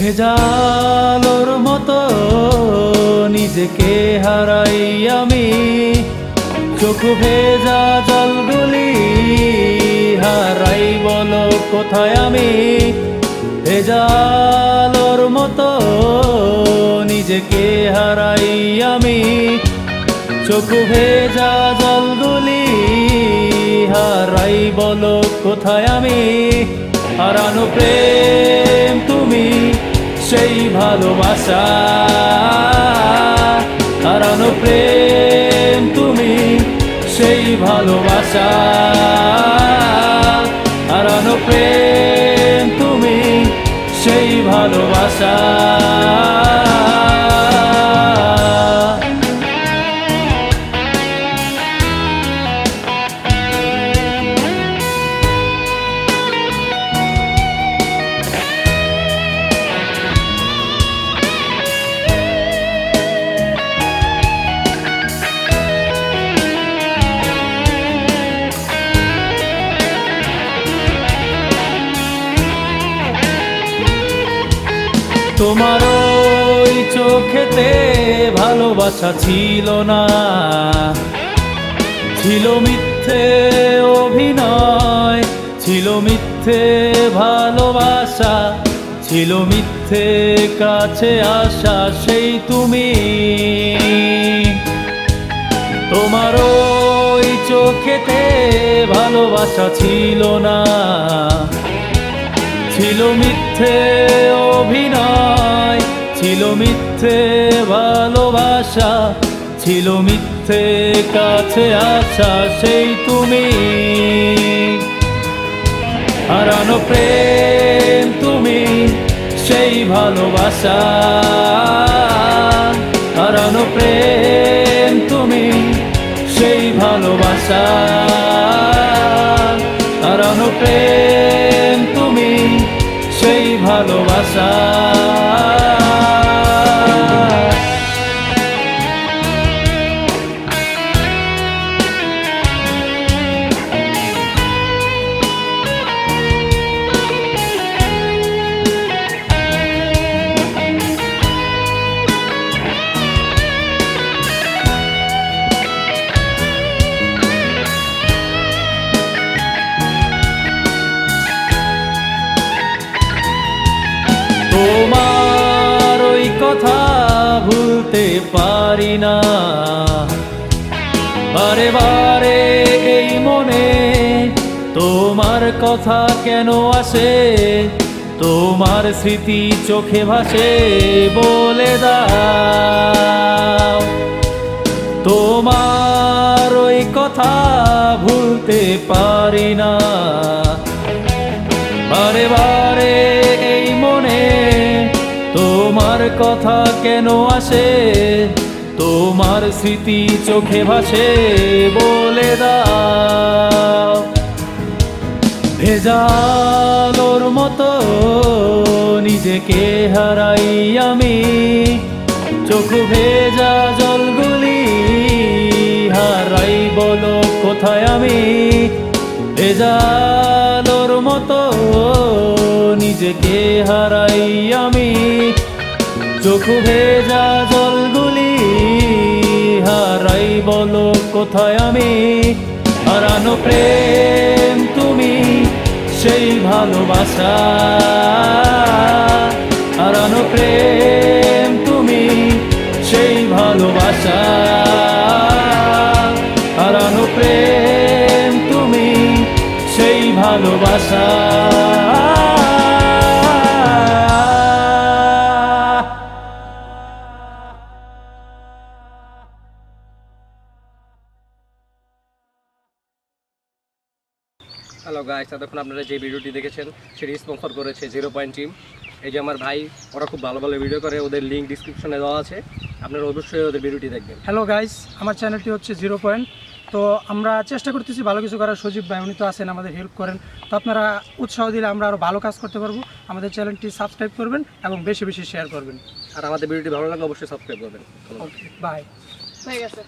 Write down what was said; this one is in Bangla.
ভেজালোর মতো নিজেকে হারাই আমি। চোখ ভেজা জলগুলি হারাই বলো কোথায় আমি? ভেজালোর মতো নিজেকে হারাই আমি। চোখ ভেজা জলগুলি হারাই বলো কোথায় আমি? হারানো প্রেম সেই ভালোবাসা। হারানো প্রেম তুমি সেই ভালোবাসা। তোমার ওই চোখেতে ভালোবাসা ছিল না। ছিল মিথ্যে অভিনয়, ছিল মিথ্যে ভালোবাসা, ছিল মিথ্যে কাছে আসা সেই তুমি। তোমার ওই চোখেতে ভালোবাসা ছিল না। ছিল মিথ্যে ছিল মিথ্যে ভালোবাসা, ছিল মিথ্যে কাছে আসা, সেই তুমি। হারানো প্রেম তুমি, সেই ভালোবাসা। হারানো প্রেম তুমি, সেই ভালোবাসা। হারানো প্রেম তুমি, সেই ভালোবাসা। পারি না বারে বারে এই মনে তোমার কথা কেন আসে? তোমার স্মৃতি চোখে ভাসে বলে দাও। তোমার ওই কথা ভুলতে পারি না বারে বারে তোমার কথা কেন আসে? তোমার স্মৃতি চোখে ভাসে, বলে দাও। ভেজালোর মতো নিজেকে হারাই আমি। চোখ ভেজা জলগুলি হারাই বলো কোথায় আমি? ভেজালোর মতো নিজেকে হারাই আমি। চোখ ভেজা জলগুলি, হারাই বলো কোথায় আমি? হারানো প্রেম তুমি সেই ভালোবাসা। হারানো প্রেম তুমি সেই ভালোবাসা। হারানো প্রেম তুমি সেই ভালোবাসা। হ্যালো গাইস এতক্ষণ আপনারা যে ভিডিওটি দেখেছেন সেটি স্পন্সর করেছে জিরো পয়েন্ট টিম এই যে আমার ভাই ওরা খুব ভালো ভালো ভিডিও করে ওদের লিঙ্ক ডিসক্রিপশনে দেওয়া আছে। আপনারা অবশ্যই ওদের ভিডিওটি দেখবেন। হ্যালো গাইস আমার চ্যানেলটি হচ্ছে জিরো পয়েন্ট তো আমরা চেষ্টা করতেছি ভালো কিছু করার সজীব ভাই উনি তো আছেন আমাদের হেল্প করেন। তো আপনারা উৎসাহ দিলে আমরা আরও ভালো কাজ করতে পারব। আমাদের চ্যানেলটি সাবস্ক্রাইব করবেন এবং বেশি বেশি শেয়ার করবেন। আর আমাদের ভিডিওটি ভালো লাগলে অবশ্যই সাবস্ক্রাইব করবেন। ওকে বাই হয়ে গেছে।